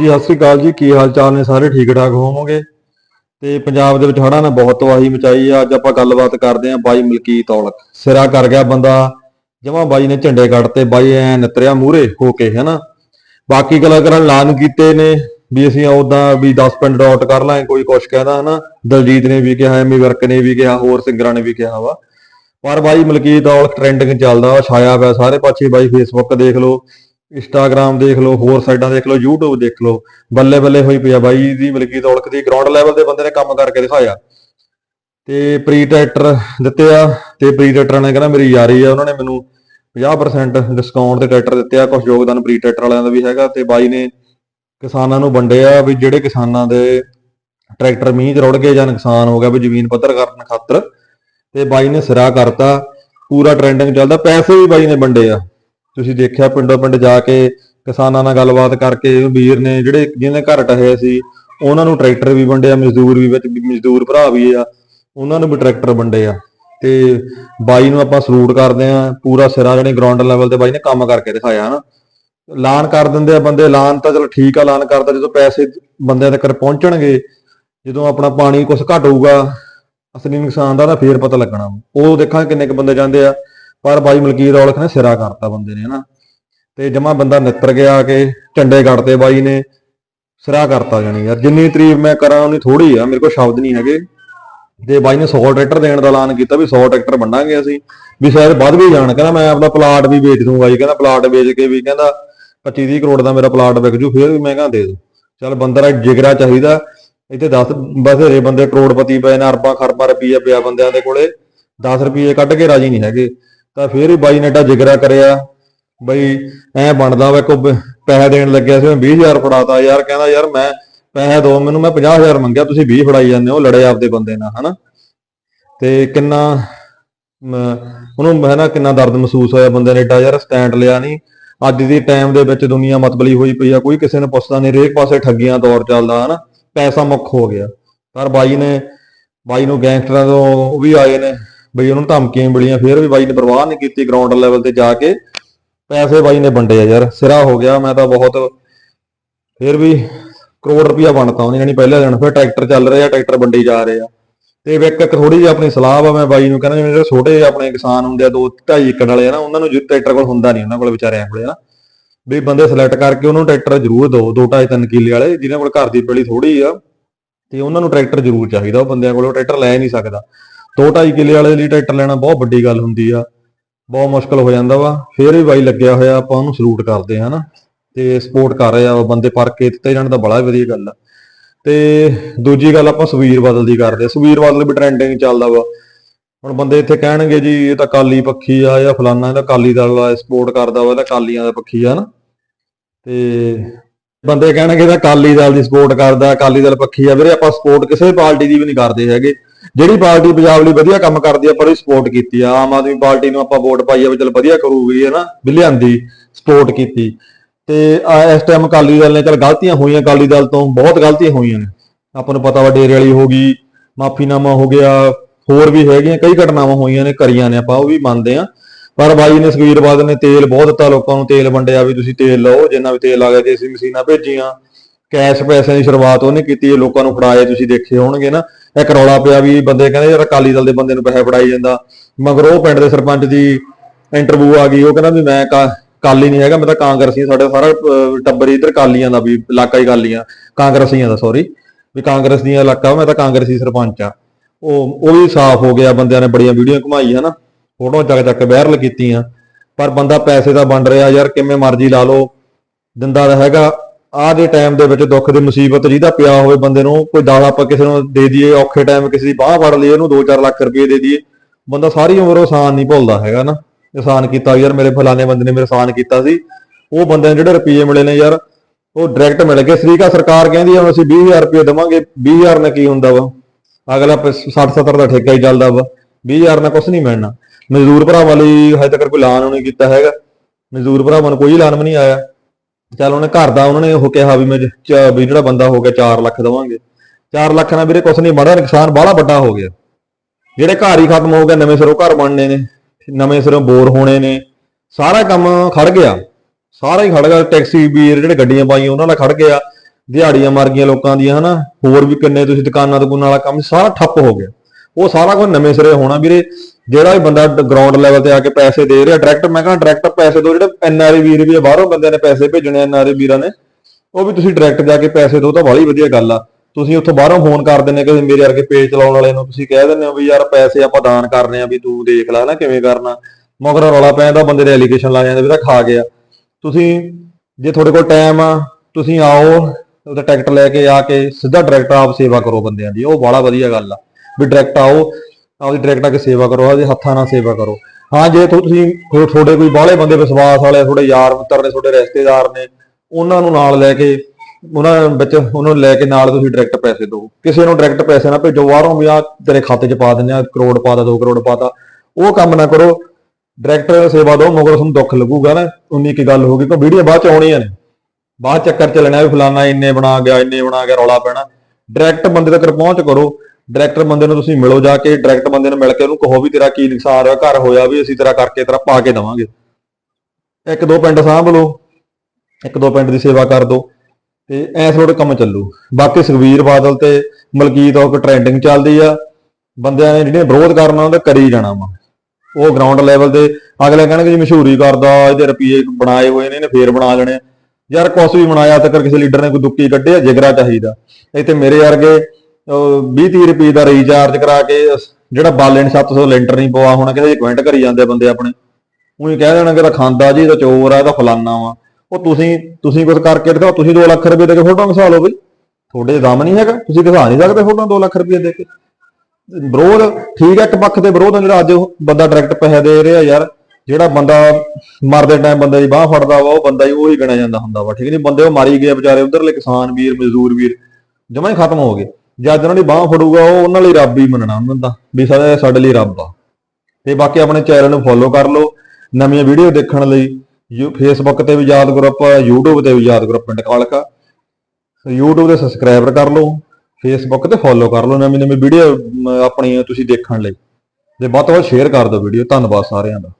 ਜੀ, ਸਤਿ ਸ੍ਰੀ ਅਕਾਲ ਜੀ। ਕੀ ਹਾਲ ਚਾਲ ਨੇ? ਸਾਰੇ ਠੀਕ ਠਾਕ ਹੋਵੋਗੇ? ਤੇ ਪੰਜਾਬ ਦੇ ਵਿੱਚ ਹੜ੍ਹਾਂ ਨੇ ਬਹੁਤ ਤਬਾਹੀ ਮਚਾਈ ਆ। ਅੱਜ ਆਪਾਂ ਗੱਲਬਾਤ ਕਰਦੇ ਆਂ ਬਾਈ ਮਲਕੀਤ ਔਲਖ। ਸਿਰਾ ਕਰ ਗਿਆ ਬੰਦਾ। ਜਮਾ ਬਾਈ ਨੇ ਝੰਡੇ ਕੱਢਤੇ। ਬਾਈ ਐ ਨਿਤਰਿਆ ਮੂਰੇ ਹੋ ਕੇ, ਹੈਨਾ? ਬਾਕੀ ਕਲਾਕਾਰਾਂ ਐਲਾਨ ਕੀਤੇ ਨੇ ਵੀ ਅਸੀਂ ਉਦਾਂ ਵੀ 10 ਪਿੰਡ ਡਾਟ ਕਰ ਲਾਂਗੇ, ਕੋਈ ਕੁਛ ਕਹਿੰਦਾ, ਹਨਾ? ਦਲਜੀਤ ਨੇ ਵੀ ਕਿਹਾ, ਐਮੀ ਵਰਕ ਨੇ ਵੀ ਕਿਹਾ, ਹੋਰ ਸਿੰਗਰਾਂ ਨੇ ਵੀ ਕਿਹਾ ਵਾ। ਪਰ ਬਾਈ ਮਲਕੀਤ ਔਲਖ ਟ੍ਰੈਂਡਿੰਗ ਚੱਲਦਾ ਵਾ, ਛਾਇਆ ਪਿਆ ਸਾਰੇ ਪਾਸੇ। ਬਾਈ ਫੇਸਬੁੱਕ ਦੇਖ ਲਓ। ਇੰਸਟਾਗ੍ਰam ਦੇਖ ਲਓ, ਹੋਰ ਸਾਈਡਾਂ ਦੇਖ ਲਓ, YouTube ਦੇਖ ਲਓ, ਬੱਲੇ ਬੱਲੇ ਹੋਈ ਪਈ ਆ ਬਾਈ ਦੀ ਮਲਕੀ ਦੌਲਕ ਦੀ ਗਰਾਊਂਡ ਲੈਵਲ ਦੇ ਬੰਦੇ ਨੇ ਕੰਮ ਕਰਕੇ ਦਿਖਾਇਆ। ਤੇ ਪ੍ਰੀ ਟਰੈਕਟਰ ਦਿੱਤੇ ਆ, ਤੇ ਪ੍ਰੀ ਟਰੈਕਟਰਾਂ ਨੇ ਕਹਿੰਦਾ ਮੇਰੀ ਯਾਰੀ ਆ, ਉਹਨਾਂ ਨੇ ਮੈਨੂੰ 50% ਡਿਸਕਾਊਂਟ ਤੇ ਟਰੈਕਟਰ ਦਿੱਤੇ ਆ ਕੁਝ ਯੋਗਦਾਨ ਪ੍ਰੀ ਟਰੈਕਟਰ ਵਾਲਿਆਂ ਦਾ ਵੀ ਹੈਗਾ, ਤੇ ਬਾਈ ਨੇ ਕਿਸਾਨਾਂ ਨੂੰ ਵੰਡਿਆ ਵੀ ਜਿਹੜੇ ਕਿਸਾਨਾਂ ਦੇ ਟਰੈਕਟਰ ਮੀਂਹ 'ਚ ਰੁੜ ਗਏ ਜਾਂ ਨੁਕਸਾਨ ਹੋ ਗਿਆ ਵੀ ਜ਼ਮੀਨ ਪੱਧਰ ਕਰਨ ਖਾਤਰ, ਤੇ ਬਾਈ ਨੇ ਸਿਰਾ ਕਰਤਾ, ਪੂਰਾ ਟ੍ਰੈਂਡਿੰਗ ਚੱਲਦਾ, ਪੈਸੇ ਵੀ ਬਾਈ ਨੇ ਵੰਡੇ ਆ। ਤੁਸੀਂ ਦੇਖਿਆ ਪਿੰਡੋਂ ਪਿੰਡ ਜਾ ਕੇ ਕਿਸਾਨਾਂ ਨਾਲ ਗੱਲਬਾਤ ਕਰਕੇ ਵੀਰ ਨੇ ਜਿਹੜੇ ਜਿਹਨੇ ਘਰ ਟਹੇ ਸੀ, ਉਹਨਾਂ ਨੂੰ ਟਰੈਕਟਰ ਵੀ ਵੰਡਿਆ, ਮਜ਼ਦੂਰ ਵੀ ਵਿੱਚ, ਮਜ਼ਦੂਰ ਭਰਾ ਵੀ ਆ, ਉਹਨਾਂ ਨੂੰ ਵੀ ਟਰੈਕਟਰ ਵੰਡੇ ਆ। ਤੇ ਬਾਈ ਨੂੰ ਆਪਾਂ ਸਲੂਟ ਕਰਦੇ ਆ ਪੂਰਾ ਸਿਰਾ ਜਿਹੜੇ ਗਰਾਊਂਡ ਲੈਵਲ ਤੇ ਬਾਈ ਨੇ ਕੰਮ ਕਰਕੇ ਦਿਖਾਇਆ, ਹਨਾ। ਐਲਾਨ ਕਰ ਦਿੰਦੇ ਆ ਬੰਦੇ, ਐਲਾਨ ਤਾਂ ਚਲੋ ਠੀਕ ਆ, ਐਲਾਨ ਕਰਦਾ ਜਦੋਂ ਪੈਸੇ ਬੰਦਿਆਂ ਤੱਕ ਪਹੁੰਚਣਗੇ, ਜਦੋਂ ਆਪਣਾ ਪਾਣੀ ਕੁਝ ਘਟ ਹੋਊਗਾ ਅਸਲੀ ਨੁਕਸਾਨ ਦਾ ਤਾਂ ਫੇਰ ਪਤਾ ਲੱਗਣਾ। ਉਹ ਦੇਖਾਂ ਕਿੰਨੇ ਕ ਬੰਦੇ ਜਾਂਦੇ ਆ। ਪਰ ਬਾਈ ਮਲਕੀਤ ਔਲਖ ਨੇ ਸਿਰਾ ਕਰਤਾ ਬੰਦੇ ਨੇ, ਹਨਾ। ਤੇ ਜਮਾ ਬੰਦਾ ਨਿੱਤਰ ਗਿਆ ਆ ਕੇ ਝੰਡੇ ਕੱਢਤੇ ਬਾਈ ਨੇ ਸਿਰਾ ਕਰਤਾ ਜਾਣੀ ਯਾਰ। ਜਿੰਨੀ ਤਾਰੀਫ ਮੈਂ ਕਰਾਂ ਉਨੀ ਥੋੜੀ ਆ, ਮੇਰੇ ਕੋਲ ਸ਼ਬਦ ਨਹੀਂ ਹੈਗੇ। ਤੇ ਬਾਈ ਨੇ 100 ਟਰੈਕਟਰ ਦੇਣ ਦਾ ਐਲਾਨ ਕੀਤਾ ਵੀ 100 ਟਰੈਕਟਰ ਵੰਡਾਂਗੇ ਅਸੀਂ। ਵੀ ਸ਼ਾਇਦ ਵੱਧ ਵੀ ਜਾਣ, ਕਹਿੰਦਾ ਮੈਂ ਆਪਣਾ ਪਲਾਟ ਵੀ ਵੇਚ ਦੂੰਗਾ ਜੀ, ਕਹਿੰਦਾ ਪਲਾਟ ਵੇਚ ਕੇ ਵੀ ਕਹਿੰਦਾ 25 30 ਕਰੋੜ ਦਾ ਮੇਰਾ ਪਲਾਟ ਵਿਕ ਜੂ, ਫੇਰ ਵੀ ਮੈਂ ਕਹਿੰਦਾ ਦੇ ਦੂੰ। ਚੱਲ ਬੰਦਾ ਦਾ ਜਿਗਰਾ ਚਾਹੀਦਾ। ਇੱਥੇ 10 ਬਥੇਰੇ ਬੰਦੇ ਕਰੋੜਪਤੀ ਪਏ ਨੇ, ਅਰਬਾਂ ਖਰਬਾਂ ਰੁਪਈਆ ਪਿਆ ਬੰਦਿਆਂ ਦੇ ਕੋਲੇ। 10 ਰੁਪਏ ਕੱਢ ਕੇ ਰਾਜੀ ਨਹੀਂ ਹੈਗੇ। ਤਾਂ ਫੇਰ ਵੀ ਬਾਈ ਨੇ ਏਡਾ ਜਿਗਰਾ ਕਰਿਆ। ਬਈ ਐ ਬਣਦਾ ਵਾ ਕੋ ਪੈਸੇ ਦੇਣ ਲੱਗਿਆ ਸੀ ਮੈਂ 20000 ਫੜਾਤਾ। ਯਾਰ ਕਹਿੰਦਾ ਯਾਰ ਮੈਂ ਪੈਸੇ ਦੋ ਮੈਨੂੰ ਮੈਂ 50000 ਮੰਗਿਆ ਤੁਸੀਂ 20 ਫੜਾਈ ਜਾਂਦੇ ਹੋ ਲੜੇ ਆਪਦੇ ਬੰਦੇ ਨਾਲ ਹਨਾ। ਤੇ ਕਿੰਨਾ ਮ, ਉਹਨੂੰ ਹੈ ਨਾ ਕਿੰਨਾ ਦਰਦ ਮਹਿਸੂਸ ਹੋਇਆ ਬੰਦੇ ਨੇ ਏਡਾ ਯਾਰ ਸਟੈਂਡ ਲਿਆ ਨਹੀਂ ਅੱਜ ਦੀ ਟਾਈਮ ਦੇ ਵਿੱਚ ਦੁਨੀਆ ਮਤਬਲੀ ਹੋਈ ਪਈ ਆ ਕੋਈ ਕਿਸੇ ਨੂੰ ਪੁੱਛਦਾ ਨਹੀਂ ਰੇਕ ਪਾਸੇ ਠੱਗੀਆਂ ਦੌਰ ਚੱਲਦਾ ਹਨਾ। ਪੈਸਾ ਮੁੱਖ ਹੋ ਗਿਆ। ਪਰ ਬਾਈ ਨੇ ਬਾਈ ਨੂੰ ਗੈਂਗਸਟਰਾਂ ਤੋਂ ਉਹ ਵੀ ਆਏ ਨੇ। ਬਈ ਉਹਨੂੰ ਧਮਕੀਆਂ ਮਿਲੀਆਂ, ਫਿਰ ਵੀ ਬਾਈ ਨੇ ਪਰਵਾਹ ਨਹੀਂ ਕੀਤੀ ਗਰਾਊਂਡ ਲੈਵਲ ਤੇ ਜਾ ਕੇ। ਪੈਸੇ ਬਾਈ ਨੇ ਵੰਡੇ ਆ ਯਾਰ, ਸਿਰਾ ਹੋ ਗਿਆ, ਮੈਂ ਤਾਂ ਬਹੁਤ ਫਿਰ ਵੀ ਕਰੋੜ ਰੁਪਇਆ ਬਣਤਾ ਉਹਨੇ, ਯਾਨੀ ਪਹਿਲੇ ਦਿਨ ਫਿਰ ਟਰੈਕਟਰ ਚੱਲ ਰਿਹਾ, ਟਰੈਕਟਰ ਵੰਡੀ ਜਾ ਰਹੇ। ਆ ਤੇ ਇੱਕ ਇੱਕ ਥੋੜੀ ਜਿਹੀ ਆਪਣੀ ਸਲਾਹ ਵਾ, ਮੈਂ ਬਾਈ ਨੂੰ ਕਹਿੰਦਾ ਜਿਹੜੇ ਛੋਟੇ ਆਪਣੇ ਕਿਸਾਨ ਹੁੰਦੇ ਆ, ਦੋ ਢਾਈ ਏਕੜ ਵਾਲੇ ਆ ਨਾ, ਉਹਨਾਂ ਨੂੰ ਟਰੈਕਟਰ ਕੋਲ ਹੁੰਦਾ ਨਹੀਂ, ਉਹਨਾਂ ਕੋਲ ਵਿਚਾਰਿਆਂ ਕੋਲੇ ਆ ਵੀ ਬੰਦੇ ਸਿਲੈਕਟ ਕਰਕੇ ਉਹਨੂੰ ਟਰੈਕਟਰ ਜ਼ਰੂਰ ਦਿਓ ਦੋ ਢਾਈ ਤਿੰਨ ਕਿੱਲੇ ਵਾਲੇ ਜਿਨ੍ਹਾਂ ਕੋਲ ਘਰ ਦੀ ਪੈਲੀ ਥੋੜੀ ਆ, ਤੇ ਉਹਨਾਂ ਨੂੰ ਟਰੈਕਟਰ ਜ਼ਰੂਰ ਚਾਹੀਦਾ, ਉਹ ਬੰਦਿਆਂ ਕੋਲ ਟਰੈਕਟਰ ਲੈ ਨਹੀਂ ਸਕਦਾ। ਦੋ ਢਾਈ ਕਿੱਲੇ ਵਾਲੇ ਲਈ ਟਰੈਕਟਰ ਲੈਣਾ ਬਹੁਤ ਵੱਡੀ ਗੱਲ ਹੁੰਦੀ ਆ। ਬਹੁਤ ਮੁਸ਼ਕਲ ਹੋ ਜਾਂਦਾ ਵਾ। ਫੇਰ ਵੀ ਬਾਈ ਲੱਗਿਆ ਹੋਇਆ, ਆਪਾਂ ਉਹਨੂੰ ਸਲੂਟ ਕਰਦੇ ਹਾਂ ਹਨਾ। ਤੇ ਸਪੋਰਟ ਕਰ ਰਹੇ ਆ ਬੰਦੇ ਪਰ ਕੇ, ਦਿੱਤੇ ਜਾਣ ਤਾਂ ਬੜਾ ਵਧੀਆ ਗੱਲ ਆ। ਤੇ ਦੂਜੀ ਗੱਲ ਆਪਾਂ ਸੁਵੀਰ ਬਦਲ ਦੀ ਕਰਦੇ ਆ। ਸੁਵੀਰ ਬਦਲ ਵੀ ਟ੍ਰੈਂਡਿੰਗ ਚੱਲਦਾ ਵਾ। ਹੁਣ ਬੰਦੇ ਇੱਥੇ ਕਹਿਣਗੇ ਜੀ, ਇਹ ਤਾਂ ਕਾਲੀ ਪੱਖੀ ਆ ਜਾਂ ਫਲਾਨਾ ਇਹਦਾ ਕਾਲੀ ਦਲ ਆ ਸਪੋਰਟ ਕਰਦਾ ਵਾ ਇਹਦਾ ਕਾਲੀਆਂ ਦਾ ਪੱਖੀ ਆ ਨਾ ਤੇ ਬੰਦੇ ਕਹਿਣਗੇ ਇਹਦਾ ਕਾਲੀ ਦਲ ਦੀ ਸਪੋਰਟ ਕਰਦਾ, ਕਾਲੀ ਦਲ ਪੱਖੀ ਆ। ਵੀਰੇ ਆਪਾਂ ਸਪੋਰਟ ਕਿਸੇ ਪਾਰਟੀ ਦੀ ਵੀ ਨਹੀਂ ਕਰਦੇ ਹੈਗੇ। ਜਿਹੜੀ ਪਾਰਟੀ ਪੰਜਾਬ ਲਈ ਵਧੀਆ ਕੰਮ ਕਰਦੀ ਆ, ਪਰ ਉਹ ਸਪੋਰਟ ਕੀਤੀ ਆ। ਆਮ ਆਦਮੀ ਪਾਰਟੀ ਨੂੰ ਆਪਾਂ ਵੋਟ ਪਾਈ ਆ ਵੀ ਚਲ ਵਧੀਆ ਕਰੂਗੀ, ਹੈ ਨਾ? ਵੀ ਸਪੋਰਟ ਕੀਤੀ। ਤੇ ਇਸ ਟਾਈਮ ਅਕਾਲੀ ਦਲ ਨੇ, ਚਲ ਗਲਤੀਆਂ ਹੋਈਆਂ ਅਕਾਲੀ ਦਲ ਤੋਂ, ਬਹੁਤ ਗਲਤੀਆਂ ਹੋਈਆਂ ਨੇ। ਆਪਾਂ ਨੂੰ ਪਤਾ ਵਾ ਡੇਰੇ ਵਾਲੀ ਹੋ ਗਈ, ਮਾਫੀਨਾਮਾ ਹੋ ਗਿਆ, ਹੋਰ ਵੀ ਹੈਗੀਆਂ, ਕਈ ਘਟਨਾਵਾਂ ਹੋਈਆਂ ਨੇ, ਕਰੀਆਂ ਨੇ ਆਪਾਂ, ਉਹ ਵੀ ਮੰਨਦੇ ਆ। ਪਰ ਬਾਈ ਨੇ ਸੁਖਬੀਰ ਬਾਦਲ ਨੇ ਤੇਲ ਬਹੁਤ ਦਿੱਤਾ, ਲੋਕਾਂ ਨੂੰ ਤੇਲ ਵੰਡਿਆ ਵੀ ਤੁਸੀਂ ਤੇਲ ਲਓ, ਜਿੰਨਾ ਵੀ ਤੇਲ ਆ ਗਿਆ ਤੇ ਅਸੀਂ ਮਸ਼ੀਨਾਂ ਭੇਜੀਆਂ। ਕੈਸ਼ ਪੈਸਿਆਂ ਦੀ ਸ਼ੁਰੂਆਤ ਉਹਨੇ ਕੀਤੀ ਹੈ, ਲੋਕਾਂ ਨੂੰ ਫੜਾਏ, ਤੁਸੀਂ ਦੇਖੇ ਹੋਣਗੇ ਨਾ। ਇੱਕ ਰੌਲਾ ਪਿਆ ਵੀ ਬੰਦੇ ਕਹਿੰਦੇ ਯਾਰ ਅਕਾਲੀ ਦਲ ਦੇ ਬੰਦੇ ਨੂੰ ਪੈਸੇ ਫੜਾਈ ਜਾਂਦਾ। ਮਗਰ ਉਹ ਪਿੰਡ ਦੇ ਸਰਪੰਚ ਦੀ ਇੰਟਰਵਿਊ ਆ ਗਈ, ਉਹ ਕਹਿੰਦਾ ਵੀ ਮੈਂ ਕਾਲੀ ਨਹੀਂ ਹੈਗਾ, ਮੈਂ ਤਾਂ ਕਾਂਗਰਸੀ, ਸਾਡਾ ਸਾਰਾ ਟੱਬਰ ਹੀ ਕਾਲੀਆਂ ਦਾ ਵੀ, ਇਲਾਕਾ ਹੀ ਕਾਲੀਆਂ ਕਾਂਗਰਸੀਆਂ ਦਾ ਸੌਰੀ ਵੀ ਕਾਂਗਰਸ ਦੀਆਂ ਇਲਾਕਾ, ਮੈਂ ਤਾਂ ਕਾਂਗਰਸੀ ਸਰਪੰਚ ਆ। ਉਹ ਉਹ ਵੀ ਸਾਫ਼ ਹੋ ਗਿਆ, ਬੰਦਿਆਂ ਨੇ ਬੜੀਆਂ ਵੀਡੀਓ ਘੁਮਾਈ, ਹਨਾ ਫੋਟੋ ਚੱਕ ਚੱਕ ਵਾਇਰਲ ਕੀਤੀਆਂ। ਪਰ ਬੰਦਾ ਪੈਸੇ ਦਾ ਵੰਡ ਰਿਹਾ, ਯਾਰ ਕਿਵੇਂ ਮਰਜ਼ੀ ਲਾ ਲਓ, ਦਿੰਦਾ ਤਾਂ ਹੈਗਾ। ਆਹ ਦੇ ਟਾਈਮ ਦੇ ਵਿੱਚ ਦੁੱਖ ਦੀ ਮੁਸੀਬਤ ਜਿਹਦਾ ਪਿਆ ਹੋਵੇ ਬੰਦੇ ਨੂੰ, ਕੋਈ ਦਾਲ ਆਪਾਂ ਕਿਸੇ ਨੂੰ ਦੇ ਦਈਏ, ਔਖੇ ਟਾਈਮ ਕਿਸੇ ਦੀ ਬਾਹ ਫੜ ਲਈਏ, ਉਹਨੂੰ 2-4 ਲੱਖ ਰੁਪਏ ਦੇ ਦਈਏ, ਬੰਦਾ ਸਾਰੀ ਉਮਰ ਉਹ ਆਸਾਨ ਨਹੀਂ ਭੁੱਲਦਾ ਹੈਗਾ ਨਾ। ਆਸਾਨ ਕੀਤਾ, ਯਾਰ ਮੇਰੇ ਫਲਾਣੇ ਬੰਦੇ ਨੇ ਮੇਰੇ ਆਸਾਨ ਕੀਤਾ ਸੀ। ਉਹ ਬੰਦੇ ਨੂੰ ਜਿਹੜੇ ਰੁਪਏ ਮਿਲੇ ਨੇ ਯਾਰ, ਉਹ ਡਾਇਰੈਕਟ ਮਿਲ ਗਏ। ਸ੍ਰੀਕਾ ਸਰਕਾਰ ਕਹਿੰਦੀ ਆ, ਹੁਣ ਅਸੀਂ 20000 ਰੁਪਏ ਦੇਵਾਂਗੇ। 20000 ਨਾਲ ਕੀ ਹੁੰਦਾ ਵਾ? ਅਗਲਾ 60-70 ਦਾ ਠੇਕਾ ਹੀ ਚੱਲਦਾ ਵਾ। 20000 ਨਾਲ ਕੁਝ ਨਹੀਂ ਮਿਲਣਾ। ਮਜ਼ਦੂਰ ਭਰਾਵਾਂ ਲਈ ਹਜੇ ਤੱਕ ਕੋਈ ਐਲਾਨ ਨਹੀਂ ਕੀਤਾ ਹੈਗਾ। ਮਜ਼ਦੂਰ ਭਰਾਵਾਂ ਨੂੰ ਕੋਈ ਐਲਾਨ ਵੀ ਨਹੀਂ ਆਇਆ। ਚੱਲ ਉਹਨੇ ਘਰ ਦਾ ਉਹਨਾਂ ਨੇ ਉਹ ਕਿਹਾ ਵੀ ਮੈਂ ਚ- ਵੀ ਜਿਹੜਾ ਬੰਦਾ ਹੋ ਗਿਆ 4 ਲੱਖ ਦੇਵਾਂਗੇ। 4 ਲੱਖ ਨਾਲ ਵੀਰੇ ਕੁਛ ਨਹੀਂ ਬੜਾ ਨੁਕਸਾਨ ਬਾਹਲਾ ਵੱਡਾ ਹੋ ਗਿਆ। ਜਿਹੜੇ ਘਰ ਹੀ ਖਤਮ ਹੋ ਗਏ, ਨਵੇਂ ਸਿਰੋਂ ਘਰ ਬਣਨੇ ਨੇ, ਨਵੇਂ ਸਿਰੋਂ ਬੋਰ ਹੋਣੇ ਨੇ, ਸਾਰਾ ਕੰਮ ਖੜ ਗਿਆ। ਸਾਰਾ ਹੀ ਖੜ ਗਿਆ, ਟੈਕਸੀ, ਵੀਰ ਜਿਹੜੇ ਗੱਡੀਆਂ ਪਾਈਆਂ, ਉਹਨਾਂ ਨਾਲ ਖੜ ਗਿਆ। ਦਿਹਾੜੀਆਂ ਮਰ ਗਈਆਂ ਲੋਕਾਂ ਦੀਆਂ, ਹਨਾ। ਹੋਰ ਵੀ ਕਿੰਨੇ ਤੁਸੀਂ ਦੁਕਾਨਾਂ ਦੁਕਾਨਾਂ ਵਾਲਾ ਕੰਮ, ਸਾਰਾ ਠੱਪ ਹੋ ਗਿਆ। ਉਹ ਸਾਰਾ ਕੁਝ ਨਵੇਂ ਸਿਰੇ ਹੋਣਾ ਵੀਰੇ। ਜਿਹੜਾ ਵੀ ਬੰਦਾ ਗਰਾਊਂਡ ਲੈਵਲ ਤੇ ਆ ਕੇ ਪੈਸੇ ਦੇ ਰਿਹਾ ਡਾਇਰੈਕਟ ਮੈਂ ਕਹਿੰਦਾ ਡਾਇਰੈਕਟ ਪੈਸੇ ਦੋ ਜਿਹੜੇ ਐਨਆਰਆਈ ਵੀਰ ਵੀ ਆ, ਬਾਹਰੋਂ ਬੰਦਿਆਂ ਨੇ ਪੈਸੇ ਭੇਜਣੇ ਐਨਆਰਆਈ ਵੀਰਾਂ ਨੇ ਉਹ ਵੀ ਤੁਸੀਂ ਡਾਇਰੈਕਟ ਜਾ ਕੇ ਪੈਸੇ ਦੋ ਤਾਂ ਬੜੀ ਵਧੀਆ ਗੱਲ ਆ। ਤੁਸੀਂ ਉੱਥੋਂ ਬਾਹਰੋਂ ਫੋਨ ਕਰ ਦਿੰਦੇ ਕਿ ਮੇਰੇ ਵਰਗੇ ਪੇਜ ਚਲਾਉਣ ਵਾਲੇ ਨੂੰ ਤੁਸੀਂ ਕਹਿ ਦਿੰਦੇ ਹੋ ਵੀ ਯਾਰ ਪੈਸੇ ਆਪਾਂ ਦਾਨ ਕਰਨੇ ਆ ਵੀ ਤੂੰ ਦੇਖ ਲੈ ਨਾ ਕਿਵੇਂ ਕਰਨਾ। ਮਗਰ ਰੌਲਾ ਪੈਂਦਾ ਬੰਦੇ ਦੇ ਐਲੀਗੇਸ਼ਨ ਲਾ ਜਾਂਦੇ ਵੀ ਤਾਂ ਖਾ ਗਿਆ। ਤੁਸੀਂ ਜੇ ਤੁਹਾਡੇ ਕੋਲ ਟਾਈਮ ਆ ਤੁਸੀਂ ਆਓ ਉਹਦਾ ਟਿਕਟ ਲੈ ਕੇ ਆ ਕੇ ਸਿੱਧਾ ਡਾਇਰੈਕਟ ਆਪ ਸੇਵਾ ਕਰੋ ਬੰਦਿਆਂ ਦੀ ਉਹ ਬੜਾ ਵਧੀਆ ਗੱਲ ਆ। ਵੀ ਡਾਇਰੈਕਟ ਆਓ, ਆਪਦੀ ਡਾਇਰੈਕਟ ਆ ਕੇ ਸੇਵਾ ਕਰੋ, ਆਪਦੇ ਹੱਥਾਂ ਨਾਲ ਸੇਵਾ ਕਰੋ। ਹਾਂ, ਜੇ ਤੁਸੀਂ ਤੁਹਾਡੇ ਕੋਈ ਬਾਹਲੇ ਬੰਦੇ ਵਿਸ਼ਵਾਸ ਵਾਲੇ, ਤੁਹਾਡੇ ਯਾਰ ਮਿੱਤਰ ਨੇ, ਤੁਹਾਡੇ ਰਿਸ਼ਤੇਦਾਰ ਨੇ, ਉਹਨਾਂ ਨੂੰ ਨਾਲ ਲੈ ਕੇ, ਉਹਨਾਂ ਵਿੱਚ, ਉਹਨਾਂ ਨੂੰ ਲੈ ਕੇ ਨਾਲ ਤੁਸੀਂ ਡਾਇਰੈਕਟ ਪੈਸੇ ਦਿਓ। ਕਿਸੇ ਨੂੰ ਡਾਇਰੈਕਟ ਪੈਸੇ ਨਾ ਭੇਜੋ, ਬਾਹਰੋਂ ਵੀ ਆ ਤੇਰੇ ਖਾਤੇ 'ਚ ਪਾ ਦਿੰਦੇ ਆ, ਕਰੋੜ ਪਾ ਦਾ 2 ਕਰੋੜ ਪਾ ਦਾ ਉਹ ਕੰਮ ਨਾ ਕਰੋ ਡਾਇਰੈਕਟਰ ਸੇਵਾ ਦਿਓ, ਮਗਰ ਤੁਹਾਨੂੰ ਦੁੱਖ ਲੱਗੂਗਾ ਨਾ, ਉਨੀ ਕੀ ਗੱਲ ਹੋਊਗੀ ਕਿ ਵੀਡੀਓ ਬਾਅਦ ਚ ਆਉਣੀਆਂ ਨੇ। ਬਾਅਦ ਚੱਕਰ ਚੱਲਣਾ ਵੀ ਫਲਾਨਾ, ਇੰਨੇ ਬਣਾ ਗਿਆ, ਇੰਨੇ ਬਣਾ ਗਿਆ, ਰੌਲਾ ਪੈਣਾ। ਡਾਇਰੈਕਟ ਬੰਦੇ ਤੱਕ ਪਹੁੰਚ ਕਰੋ ਡਾਇਰੈਕਟਰ ਬੰਦੇ ਨੂੰ ਤੁਸੀਂ ਮਿਲੋ ਜਾ ਕੇ, ਡਾਇਰੈਕਟ ਬੰਦੇ ਨੂੰ ਮਿਲ ਕੇ ਉਹਨੂੰ ਕਹੋ ਵੀ ਤੇਰਾ ਕੀ ਨੁਕਸਾਨ ਹੋਇਆ, ਘਰ ਹੋਇਆ ਵੀ ਅਸੀਂ ਤੇਰਾ ਕਰਕੇ ਤੇਰਾ ਪਾ ਕੇ ਦਵਾਂਗੇ। ਇੱਕ ਦੋ ਪਿੰਡ ਸਾਂਭ ਲਓ ਇੱਕ ਦੋ ਪਿੰਡ ਦੀ ਸੇਵਾ ਕਰ ਦਿਓ ਤੇ ਐਸ ਤੁਹਾਡੇ ਕੰਮ ਚੱਲੂ। ਬਾਕੀ ਸੁਖਵੀਰ ਬਾਦਲ ਤੇ ਮਲਕੀਤ ਉਹ ਟ੍ਰੈਂਡਿੰਗ ਚੱਲਦੀ ਆ। ਬੰਦਿਆਂ ਨੇ ਜਿਹੜੇ ਵਿਰੋਧ ਕਰਨਾ, ਉਹਦਾ ਕਰੀ ਜਾਣਾ ਵਾ। ਉਹ ਗਰਾਊਂਡ ਲੈਵਲ ਤੇ ਅਗਲੇ ਕਹਿਣਗੇ ਜੀ ਮਸ਼ਹੂਰੀ ਕਰਦਾ, ਇਹਦੇ ਰੁਪਏ ਬਣਾਏ ਹੋਏ ਨੇ, ਇਹਨੇ ਫੇਰ ਬਣਾ ਲੈਣੇ ਆ। ਯਾਰ ਕੁਛ ਵੀ ਬਣਾਇਆ ਤੱਕ ਕਿਸੇ ਲੀਡਰ ਨੇ ਕੋਈ ਦੁੱਕੀ ਕੱਢਿਆ, ਜਿਗਰਾ ਚਾਹੀਦਾ। ਇੱਥੇ ਮੇਰੇ ਵਰਗੇ 20 30 ਰੁਪਏ ਦਾ ਰੀਚਾਰਜ ਕਰਾ ਕੇ ਜਿਹੜਾ ਬਾਲੇ ਨੇ 700 ਲੈਂਟਰ ਨਹੀਂ ਪਵਾ ਹੋਣਾ, ਕਿਸੇ ਕਮੈਂਟ ਕਰੀ ਜਾਂਦੇ ਬੰਦੇ ਆਪਣੇ। ਉਹੀ ਕਹਿ ਦੇਣਾ ਕਿ ਤਾਂ ਖਾਂਦਾ ਜੀ, ਇਹ ਤਾਂ ਚੋਰ ਆ, ਇਹ ਤਾਂ ਫਲਾਨਾ ਵਾ। ਉਹ ਤੁਸੀਂ ਤੁਸੀਂ ਕੁਝ ਕਰਕੇ ਦਿਖਾਓ, ਤੁਸੀਂ 2 ਲੱਖ ਰੁਪਏ ਦੇ ਕੇ ਫੋਟੋ ਘਸਾ ਲਓ ਬਈ। ਤੁਹਾਡੇ ਦਮ ਨਹੀਂ ਹੈਗਾ, ਤੁਸੀਂ ਘਸਾ ਨਹੀਂ ਸਕਦੇ ਫੋਟੋ 2 ਲੱਖ ਰੁਪਏ ਦੇ ਕੇ। ਵਿਰੋਧ, ਠੀਕ ਹੈ ਇੱਕ ਪੱਖ ਦੇ ਵਿਰੋਧ ਜਿਹੜਾ ਅੱਜ ਉਹ ਬੰਦਾ ਡਾਇਰੈਕਟ ਪੈਸੇ ਦੇ ਰਿਹਾ ਯਾਰ। ਜਿਹੜਾ ਬੰਦਾ ਮਰਦੇ ਟਾਈਮ ਬੰਦੇ ਦੀ ਬਾਹ ਫੜਦਾ ਵਾ, ਉਹ ਬੰਦਾ ਹੀ ਉਹੀ ਗਿਣਿਆ ਜਾਂਦਾ ਹੁੰਦਾ ਵਾ, ਠੀਕ ਨਹੀਂ? ਬੰਦੇ ਉਹ ਮਾਰੀ ਗਏ ਵਿਚਾਰੇ, ਉਧਰਲੇ ਕਿਸਾਨ ਵੀਰ, ਮਜ਼ਦੂਰ ਵੀਰ, ਜਮਾਂ ਹੀ ਖਤਮ ਹੋ ਗਏ। ਜਦ ਉਹਨਾਂ ਦੀ ਬਾਹ ਫੜੂਗਾ, ਉਹ ਉਹਨਾਂ ਲਈ ਰੱਬ ਹੀ ਮੰਨਣਾ ਉਹਨਾਂ ਦਾ, ਵੀ ਸਾਡੇ ਸਾਡੇ ਲਈ ਰੱਬ ਆ। ਤੇ ਬਾਕੀ ਆਪਣੇ ਚੈਨਲ ਨੂੰ ਫੋਲੋ ਕਰ ਲਓ, ਨਵੀਆਂ ਵੀਡੀਓ ਦੇਖਣ ਲਈ ਫੇਸਬੁੱਕ ਤੇ ਵੀ ਯਾਦ ਗਰੁੱਪ YouTube ਤੇ ਵੀ ਯਾਦ ਗਰੁੱਪ ਪਿੰਡ ਕਾਲਕਾ YouTube ਤੇ ਸਬਸਕ੍ਰਾਈਬਰ ਕਰ ਲਓ ਫੇਸਬੁੱਕ ਤੇ ਫੋਲੋ ਕਰ ਲਓ ਨਵੀਂ ਨਵੀਂ ਵੀਡੀਓ ਆਪਣੀ ਤੁਸੀਂ ਦੇਖਣ ਲਈ। ਤੇ ਵੱਧ ਤੋਂ ਵੱਧ ਸ਼ੇਅਰ ਕਰ ਦਿਓ ਵੀਡੀਓ ਧੰਨਵਾਦ ਸਾਰਿਆਂ ਦਾ।